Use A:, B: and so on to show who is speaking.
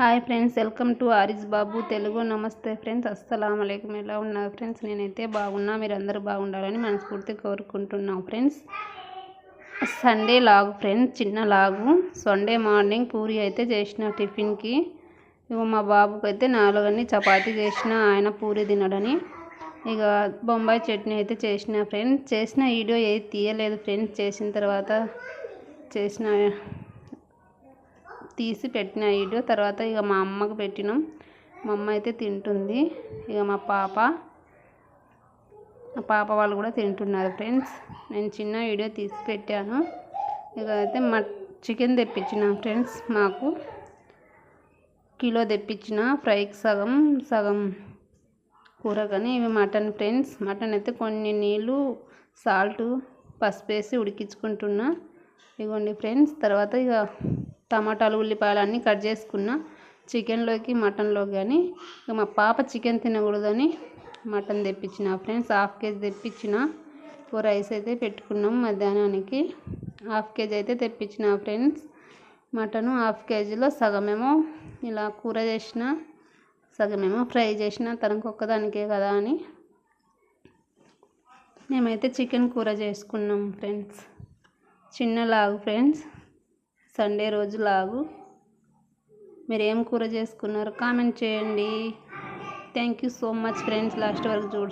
A: Hi friends welcome to Ariz Babu Telugu. నమస్తే friends అస్సలం అయికం ఎలా ఉన్నారు ఫ్రెండ్స్? నేనైతే బాగున్నా మీరు అందరూ బాగుండాలని మనస్ఫూర్తి కోరుకుంటున్నాం ఫ్రెండ్స్. సండే లాగు ఫ్రెండ్స్ చిన్న లాగు. సండే మార్నింగ్ పూరి అయితే చేసిన టిఫిన్కి. ఇక మా బాబుకి అయితే నాలుగని చపాతీ చేసిన ఆయన పూరి తినడని. ఇక బొంబాయి చట్నీ అయితే చేసిన ఫ్రెండ్స్. చేసిన వీడియో ఏది తీయలేదు ఫ్రెండ్స్. చేసిన తర్వాత చేసిన తీసి పెట్టిన వీడియో తర్వాత ఇక మా అమ్మకి పెట్టినాం. మా అమ్మ అయితే తింటుంది. ఇక మా పాప మా పాప వాళ్ళు కూడా తింటున్నారు ఫ్రెండ్స్. నేను చిన్న వీడియో తీసి పెట్టాను. ఇక అయితే మా చికెన్ తెప్పించిన ఫ్రెండ్స్ మాకు. కిలో తెప్పించిన ఫ్రైకి సగం సగం కూర కానీ ఇవి మటన్ ఫ్రెండ్స్. మటన్ అయితే కొన్ని నీళ్ళు సాల్ట్ పసుపు వేసి ఉడికించుకుంటున్నా. ఇవ్వండి ఫ్రెండ్స్. తర్వాత ఇక టమాటాలు ఉల్లిపాయలు అన్నీ కట్ చేసుకున్న చికెన్లోకి మటన్లోకి కానీ ఇక మా పాప చికెన్ తినకూడదని మటన్ తెప్పించిన. ఫ్రెండ్స్ హాఫ్ కేజీ తెప్పించిన. ఓ రైస్ అయితే పెట్టుకున్నాం మధ్యాహ్నానికి. హాఫ్ కేజీ అయితే తెప్పించిన ఫ్రెండ్స్. మటను హాఫ్ కేజీలో సగమేమో ఇలా కూర చేసిన సగమేమో ఫ్రై చేసిన. తనకు ఒక్కదానికే కదా అని మేమైతే చికెన్ కూర చేసుకున్నాం ఫ్రెండ్స్. చిన్న లాగు ఫ్రెండ్స్. సండే రోజు లాగు మీరు ఏం కూర చేసుకున్నారు? కామెంట్ చేయండి. Thank you so much friends last వరకు చూడు